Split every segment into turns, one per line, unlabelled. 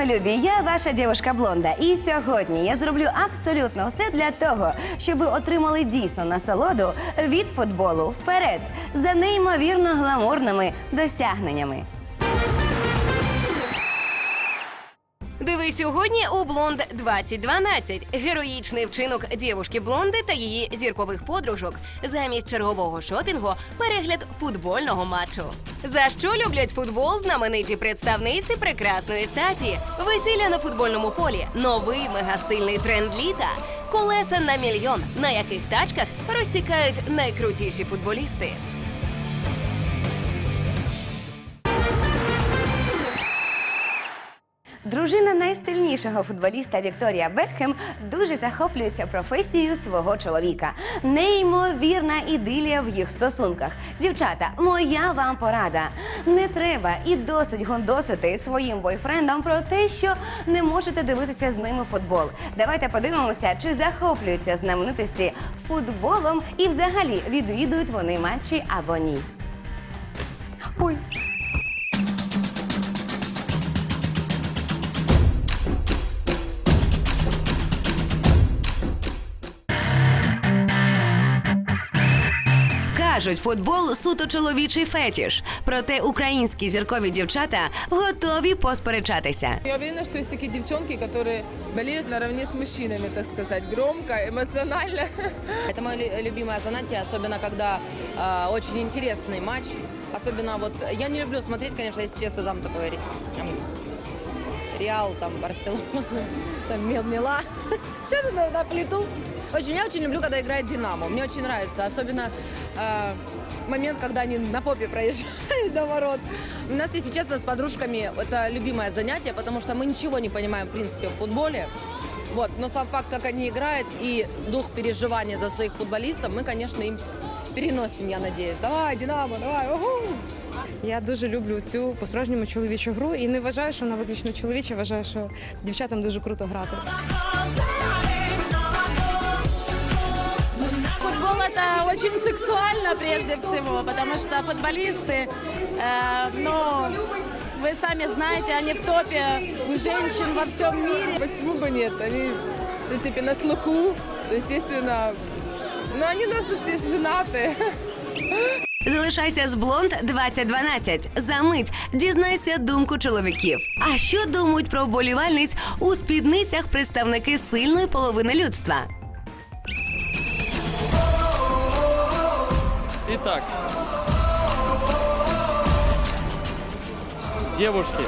Мої любі! Я ваша дівушка Блонда. І сьогодні я зроблю абсолютно все для того, щоб ви отримали дійсно насолоду від футболу вперед за неймовірно гламурними досягненнями.
Дивись сьогодні у Блонд 2012. Героїчний вчинок дівушки Блонди та її зіркових подружок. Замість чергового шопінгу перегляд футбольного матчу. За що люблять футбол знамениті представниці прекрасної статі? Весілля на футбольному полі, новий мегастильний тренд літа, колеса на мільйон, на яких тачках розсікають найкрутіші футболісти.
Дружина найстильнішого футболіста Вікторія Бекхем дуже захоплюється професією свого чоловіка. Неймовірна ідилія в їх стосунках. Дівчата, моя вам порада. Не треба і досить гондосити своїм бойфрендом про те, що не можете дивитися з ними футбол. Давайте подивимося, чи захоплюються знаменитості футболом і взагалі відвідують вони матчі або ні. Ой.
Кажуть, футбол суто чоловічий фетіш. Проте українські зіркові дівчата готові посперечатися.
Я уверена, что есть такие девчонки, которые болеют наравне с мужчинами, так сказать, громко, эмоционально.
Это мое лю- любимое занятие, особенно когда э, очень интересный матч. Особенно вот я не люблю смотреть, конечно, если честно, там такой ре- там, Реал, там Барселона, там Мел Мила. Сейчас же на, на плиту. В общем, я очень люблю, когда играет Динамо. Мне очень нравится, особенно э, момент, когда они на попе проезжают до ворот. У нас, если честно, с подружками это любимое занятие, потому что мы ничего не понимаем, в принципе, в футболе. Вот, но сам факт, как они играют, и дух переживания за своих футболистов, мы, конечно, им переносим, я надеюсь. Давай, Динамо, давай, угу!
Я дуже люблю цю по-справжньому чоловічу гру і не вважаю, що вона виключно чоловіча. Вважаю, що дівчатам дуже круто грати.
очень сексуально прежде всего, потому что футболисты, э, ну, вы сами знаете, они в топе у женщин во всем мире.
Почему бы нет? Они, в принципе, на слуху. То, естественно, но они у нас все женаты.
Залишайся з Блонд 2012. За мить дізнайся думку чоловіків. А що думають про вболівальниць у спідницях представники сильної половини людства?
Итак, девушки,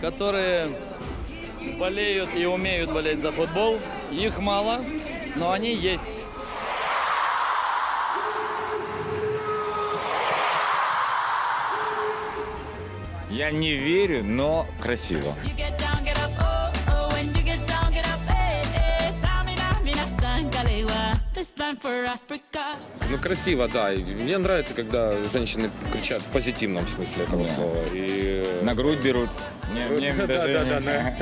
которые болеют и умеют болеть за футбол, их мало, но они есть.
Я не верю, но красиво.
Ну, красиво, да. И мне нравится, когда женщины кричат в позитивном смысле этого
Да.
слова. И э,
На грудь берут. Мне, мне
Да,
даже...
да, да, да.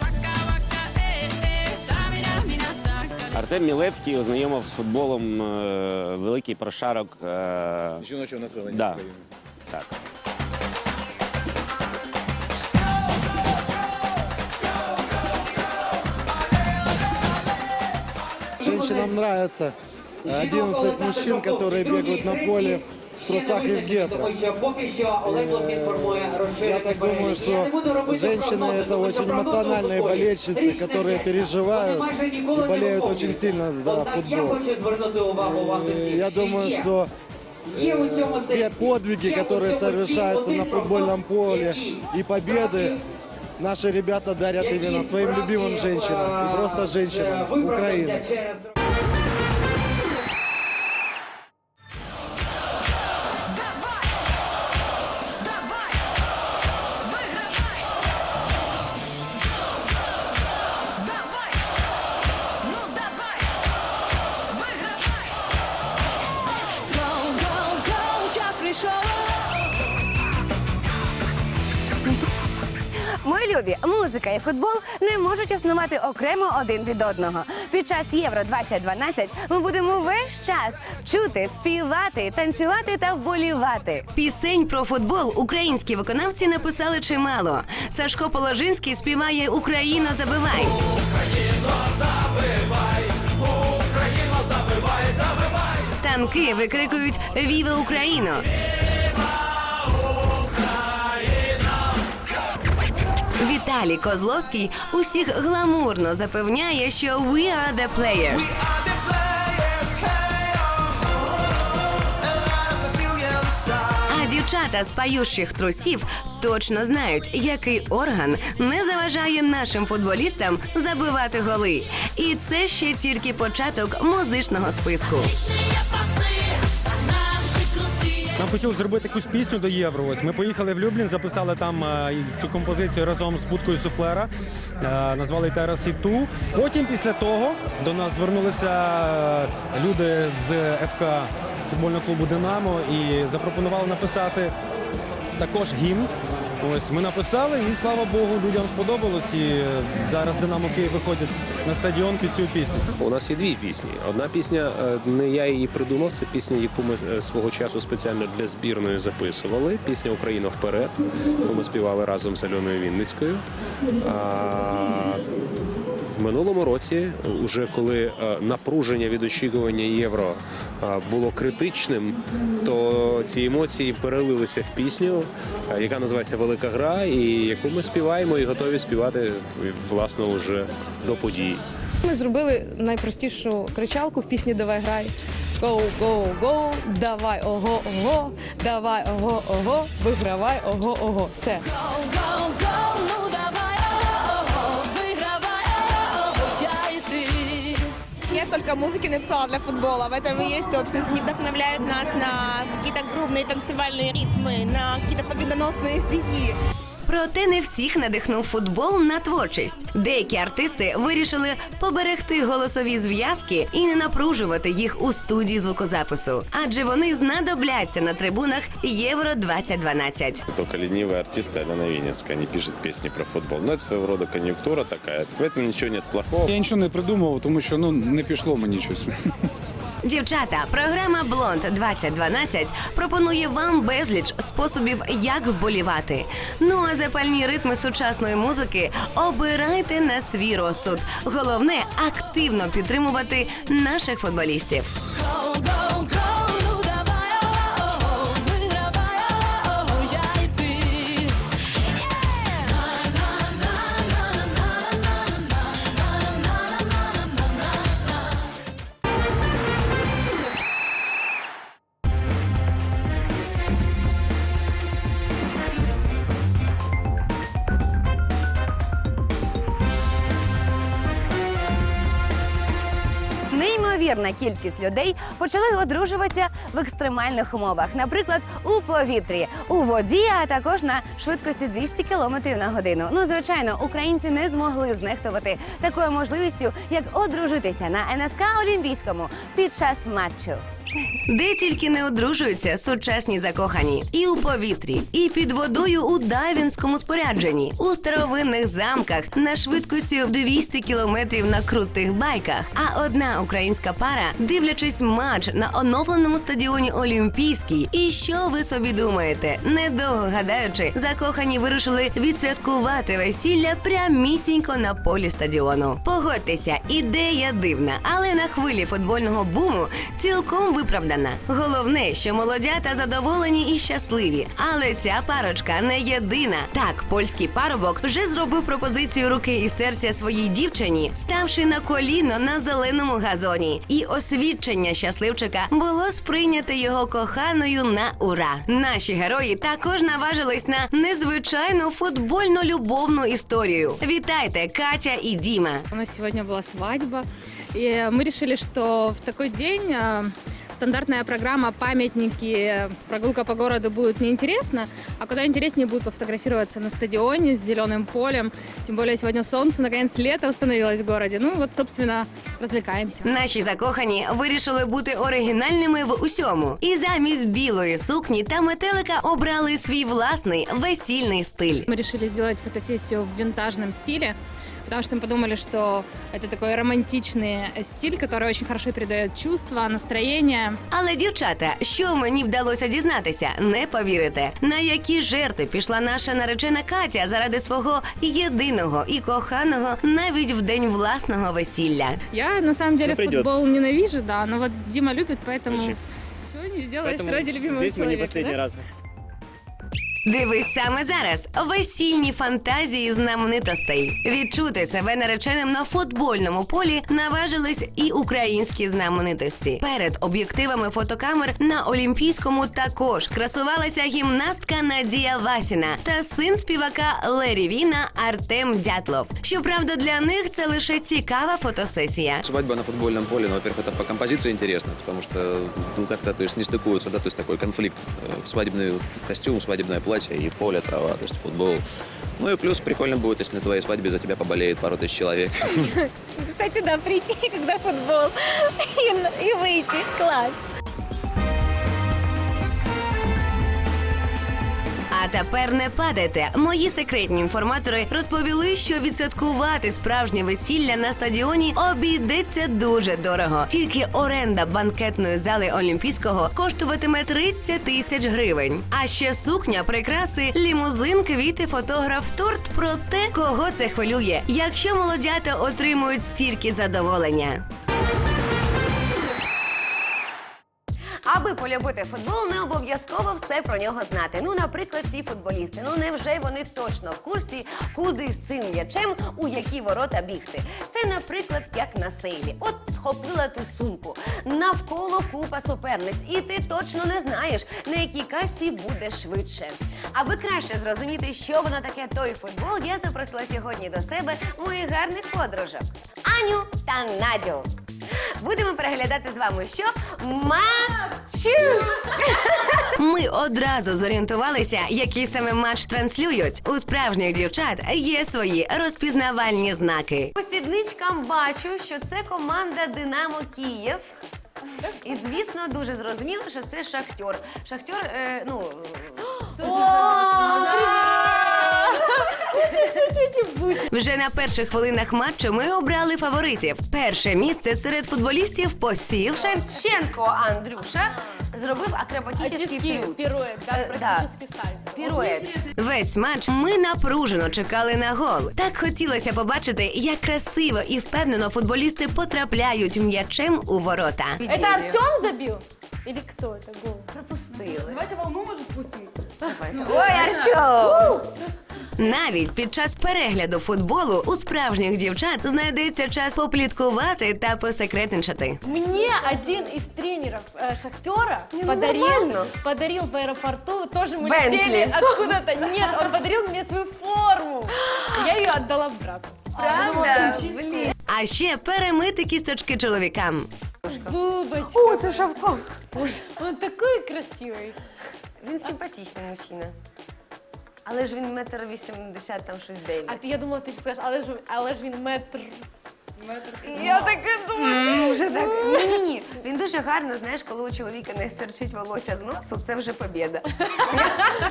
Waka, waka, hey, hey, Tamina, mina, sangalewa.
Артем Мілевський ознайомив з футболом е, великий прошарок. Е,
жіночого населення
Да.
України.
так.
Женщинам нравится 11 мужчин, которые бегают на поле в трусах и в гетрах. Э, Я так думаю, что женщины это очень эмоциональные болельщицы, которые переживают и болеют очень сильно за футбол. И я думаю, что э, все подвиги, которые совершаются на футбольном поле и победы, наши ребята дарят именно своим любимым женщинам и просто женщинам Украины.
Мої Любі, музика і футбол не можуть існувати окремо один від одного. Під час Євро 2012 ми будемо весь час чути, співати, танцювати та вболівати.
Пісень про футбол українські виконавці написали чимало. Сашко Положинський співає Україно забивай. Танки викрикують Віва Україно. Віталій Козловський усіх гламурно запевняє, що «We are the players». А дівчата з пающих трусів точно знають, який орган не заважає нашим футболістам забивати голи. І це ще тільки початок музичного списку.
Нам хотіли зробити якусь пісню до євро. Ось ми поїхали в Люблін, записали там е, цю композицію разом з будкою суфлера. е, Назвали Терас і Ту. Потім після того до нас звернулися е, люди з ФК футбольного клубу Динамо і запропонували написати також гімн. Ось ми написали, і слава Богу, людям сподобалось. І зараз Динамо Київ виходить на стадіон під цю пісню.
У нас є дві пісні. Одна пісня, е, не я її придумав, це пісня, яку ми е, свого часу спеціально для збірної записували. Пісня Україна вперед. яку Ми співали разом з Альоною Вінницькою. А в минулому році, уже коли е, напруження від очікування євро було критичним, то ці емоції перелилися в пісню, яка називається Велика гра, і яку ми співаємо і готові співати власне уже до подій.
Ми зробили найпростішу кричалку в пісні Давай грай. Гоу, гоу, гоу, давай, ого, ого, давай, ого, ого, вигравай, ого, ого. Все.
Я столько музыки написала для футбола. В этом и есть общность. Они вдохновляют нас на какие-то грувные танцевальные ритмы, на какие-то победоносные стихи.
Проте не всіх надихнув футбол на творчість. Деякі артисти вирішили поберегти голосові зв'язки і не напружувати їх у студії звукозапису, адже вони знадобляться на трибунах Євро 2012
Только ленивые артисты Алена Винницкая не пишет песни про футбол. Но это своего рода конъюнктура такая. В этом ничего нет плохого.
Я нічого не придумав, тому що ну не пішло мені щось.
Дівчата, програма Блонд 2012 пропонує вам безліч способів, як вболівати. Ну а запальні ритми сучасної музики обирайте на свій розсуд. Головне активно підтримувати наших футболістів.
Неймовірна кількість людей почали одружуватися в екстремальних умовах, наприклад, у повітрі, у воді, а також на швидкості 200 км на годину. Ну, звичайно, українці не змогли знехтувати такою можливістю, як одружитися на НСК Олімпійському під час матчу.
Де тільки не одружуються сучасні закохані, і у повітрі, і під водою у дайвінському спорядженні, у старовинних замках на швидкості 200 кілометрів на крутих байках. А одна українська пара, дивлячись матч на оновленому стадіоні Олімпійський. І що ви собі думаєте? Недовго гадаючи, закохані вирішили відсвяткувати весілля прямісінько на полі стадіону. Погодьтеся, ідея дивна, але на хвилі футбольного буму цілком виправдана. Головне, що молодята задоволені і щасливі. Але ця парочка не єдина. Так, польський парубок вже зробив пропозицію руки і серця своїй дівчині, ставши на коліно на зеленому газоні. І освідчення щасливчика було сприйняте його коханою на ура. Наші герої також наважились на незвичайну футбольно-любовну історію. Вітайте, Катя і Діма.
У нас сьогодні була свадьба.
И мы решили, что в такой день э, стандартная программа «Памятники», прогулка по городу будет неинтересна, а куда интереснее будет пофотографироваться на стадионе с зеленым полем. Тем более сегодня солнце, наконец лето установилось в городе. Ну вот, собственно, развлекаемся.
Наші закохані вирішили бути оригінальними в усьому. І замість білої сукні та метелика обрали свій власний весільний стиль.
Мы решили сделать фотосессию в винтажном стиле, потому что мы подумали, что это такой романтичный стиль, который очень хорошо передает чувства, настроение.
Але дівчата, що мені вдалося дізнатися, не повірите, на які жертви пішла наша наречена Катя заради свого єдиного і коханого навіть в день власного весілля.
Я на самом деле
Ну, придётся.
футбол ненавижу, да, но вот Дима любит, поэтому чего не сделаешь ради любимого человека. да?
раз.
Дивись саме зараз весільні фантазії знаменитостей. Відчути себе нареченим на футбольному полі наважились і українські знаменитості. Перед об'єктивами фотокамер на Олімпійському також красувалася гімнастка Надія Васіна та син співака Лері Віна Артем Дятлов. Щоправда, для них це лише цікава фотосесія.
Свадьба на футбольном поле, ну, во-первых, это по композиции интересно, потому что, ну, как-то, то есть, не стыкуются, да, то есть, такой конфликт. Э, Свадебный костюм, свадебное платье и поле, трава, то есть, футбол. Ну и плюс прикольно будет, если на твоей свадьбе за тебя поболеет пару тысяч человек.
Кстати, да, прийти, когда футбол, и, и выйти. Класс.
Тепер не падайте. Мої секретні інформатори розповіли, що відсвяткувати справжнє весілля на стадіоні обійдеться дуже дорого. Тільки оренда банкетної зали Олімпійського коштуватиме 30 тисяч гривень. А ще сукня, прикраси, лімузин, квіти, фотограф, торт. Про те, кого це хвилює, якщо молодята отримують стільки задоволення.
Аби полюбити футбол, не обов'язково все про нього знати. Ну, наприклад, ці футболісти. Ну невже вони точно в курсі, куди з цим м'ячем у які ворота бігти? Це, наприклад, як на сейлі. От схопила ти сумку, навколо купа суперниць, і ти точно не знаєш, на якій касі буде швидше. Аби краще зрозуміти, що воно таке той футбол, я запросила сьогодні до себе моїх гарних подружок Аню та Надю. Будемо переглядати з вами, що матчу.
Ми одразу зорієнтувалися, який саме матч транслюють. У справжніх дівчат є свої розпізнавальні знаки.
По сідничкам бачу, що це команда Динамо Київ. І звісно, дуже зрозуміло, що це шахтер. Шахтер, е, ну.
Вже на перших хвилинах матчу ми обрали фаворитів. Перше місце серед футболістів посів.
Шевченко Андрюша зробив акробатичний пірут.
Пирует,
да. Пірует.
Весь матч ми напружено чекали на гол. Так хотілося побачити, як красиво і впевнено футболісти потрапляють м'ячем у ворота.
Это Артем забил? Или кто это гол?
Пропустили.
Давайте волну, может, пустим?
Ой, Артем!
Навіть під час перегляду футболу у справжніх дівчат знайдеться час попліткувати та посекретничати.
Мне один из тренеров э, Шахтера подарил,
нормально.
подарил в аэропорту, тоже мы
Бентли.
летели откуда-то. Нет, он подарил мне свою форму. Я ее отдала брату.
Правда? Блін.
А ще перемити кісточки чоловікам.
Бубочка.
О, це Шавко.
Он такой красивый.
Він симпатичний мужчина. Але ж він метр вісімдесят, там щось
А ти, я думала, ти скажеш, але ж, але ж він метр. Я так і думаю.
Вже так. Ні, ні, ні. Він дуже гарно, знаєш, коли у чоловіка не стерчить волосся з носу, це вже побєда.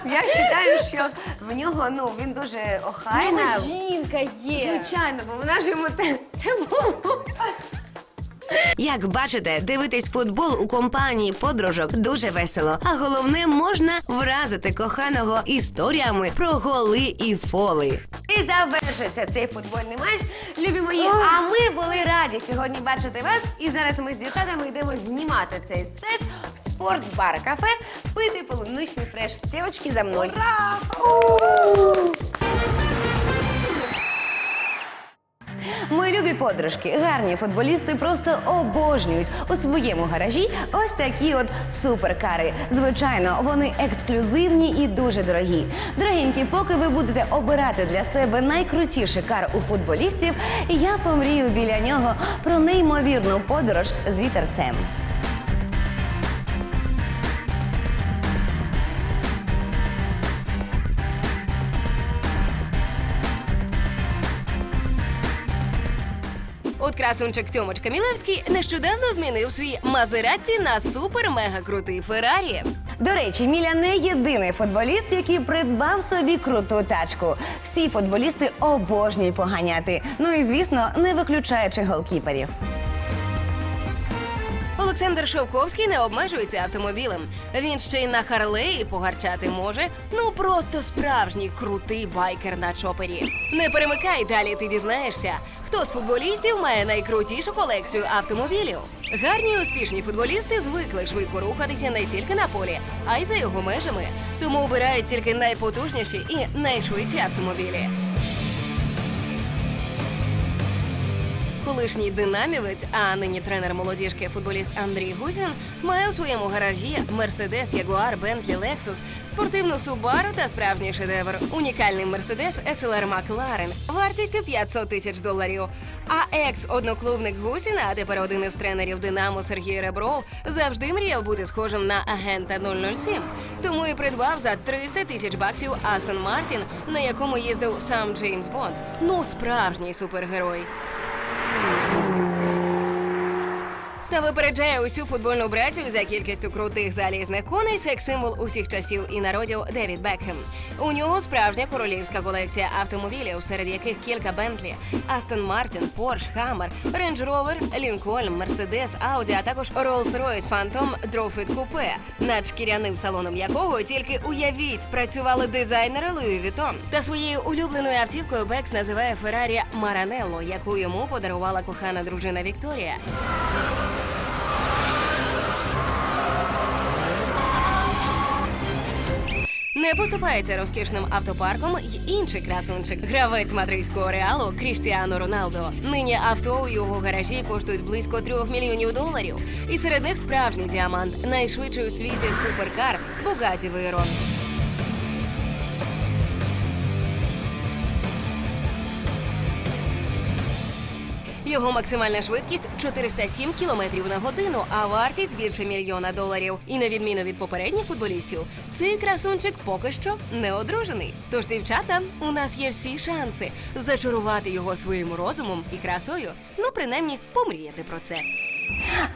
Я, я вважаю, що в нього ну він дуже охайна.
жінка є.
Звичайно, бо вона ж йому те це волосся.
Як бачите, дивитись футбол у компанії подружок дуже весело. А головне, можна вразити коханого історіями про голи і фоли.
І завершиться цей футбольний матч. Любі мої, а ми були раді сьогодні бачити вас. І зараз ми з дівчатами йдемо знімати цей стрес в спортбар кафе, пити полуничний фреш. Дівчатки за мною. Мої любі подружки, гарні футболісти просто обожнюють у своєму гаражі ось такі от суперкари. Звичайно, вони ексклюзивні і дуже дорогі. Дорогенькі, поки ви будете обирати для себе найкрутіший кар у футболістів, я помрію біля нього про неймовірну подорож з вітерцем.
От красунчик Тьомочка Мілевський нещодавно змінив свій Мазератті на супер-мега крутий Феррарі.
До речі, Міля не єдиний футболіст, який придбав собі круту тачку. Всі футболісти обожнюють поганяти. Ну і звісно, не виключаючи голкіперів.
Олександр Шовковський не обмежується автомобілем. Він ще й на Харлеї погарчати може. Ну просто справжній крутий байкер на чопері. Не перемикай далі, ти дізнаєшся, хто з футболістів має найкрутішу колекцію автомобілів. Гарні і успішні футболісти звикли швидко рухатися не тільки на полі, а й за його межами. Тому обирають тільки найпотужніші і найшвидші автомобілі. Колишній динамівець, а нині тренер молодіжки футболіст Андрій Гусін має у своєму гаражі Мерседес, Ягуар, Бентлі, Лексус, спортивну Субару та справжній шедевр. Унікальний Мерседес SLR Макларен вартістю 500 тисяч доларів. А екс-одноклубник Гусіна, а тепер один із тренерів Динамо Сергій Ребров, завжди мріяв бути схожим на агента 007. Тому і придбав за 300 тисяч баксів Астон Мартін, на якому їздив сам Джеймс Бонд. Ну, справжній супергерой. Та випереджає усю футбольну братю за кількістю крутих залізних коней секс-символ усіх часів і народів Девід Бекхем. У нього справжня королівська колекція автомобілів, серед яких кілька Бентлі, Астон Мартін, Порш, Хаммер, Рейндж Ровер, Лінкольн, Мерседес, Ауді, а також Rolls-Royce Phantom Trophy Coupe, над шкіряним салоном якого тільки уявіть працювали дизайнери Луї Вітон. Та своєю улюбленою автівкою Бекс називає Феррарі Маранелло, яку йому подарувала кохана дружина Вікторія. Не поступається розкішним автопарком й інший красунчик. Гравець мадридського реалу Крістіано Роналдо. Нині авто у його гаражі коштують близько трьох мільйонів доларів. І серед них справжній діамант, найшвидший у світі суперкар Бугаті Вейрон. Його максимальна швидкість 407 км на годину, а вартість більше мільйона доларів. І на відміну від попередніх футболістів, цей красунчик поки що не одружений. Тож, дівчата, у нас є всі шанси зачарувати його своїм розумом і красою. Ну, принаймні, помріяти про це.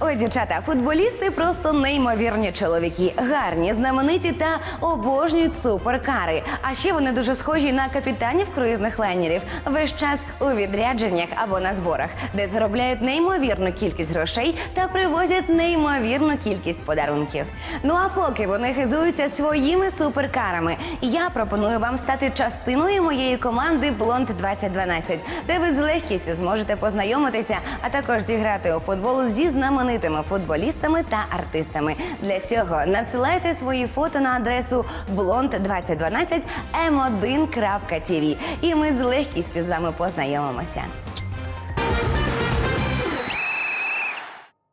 Ой, дівчата, футболісти просто неймовірні чоловіки, гарні, знамениті та обожнюють суперкари. А ще вони дуже схожі на капітанів круїзних лайнерів. Весь час у відрядженнях або на зборах, де заробляють неймовірну кількість грошей та привозять неймовірну кількість подарунків. Ну а поки вони хизуються своїми суперкарами, я пропоную вам стати частиною моєї команди Блонд 2012, де ви з легкістю зможете познайомитися, а також зіграти у футбол зі знаменитими футболістами та артистами. Для цього надсилайте свої фото на адресу blond2012 m1.tv і ми з легкістю з вами познайомимося.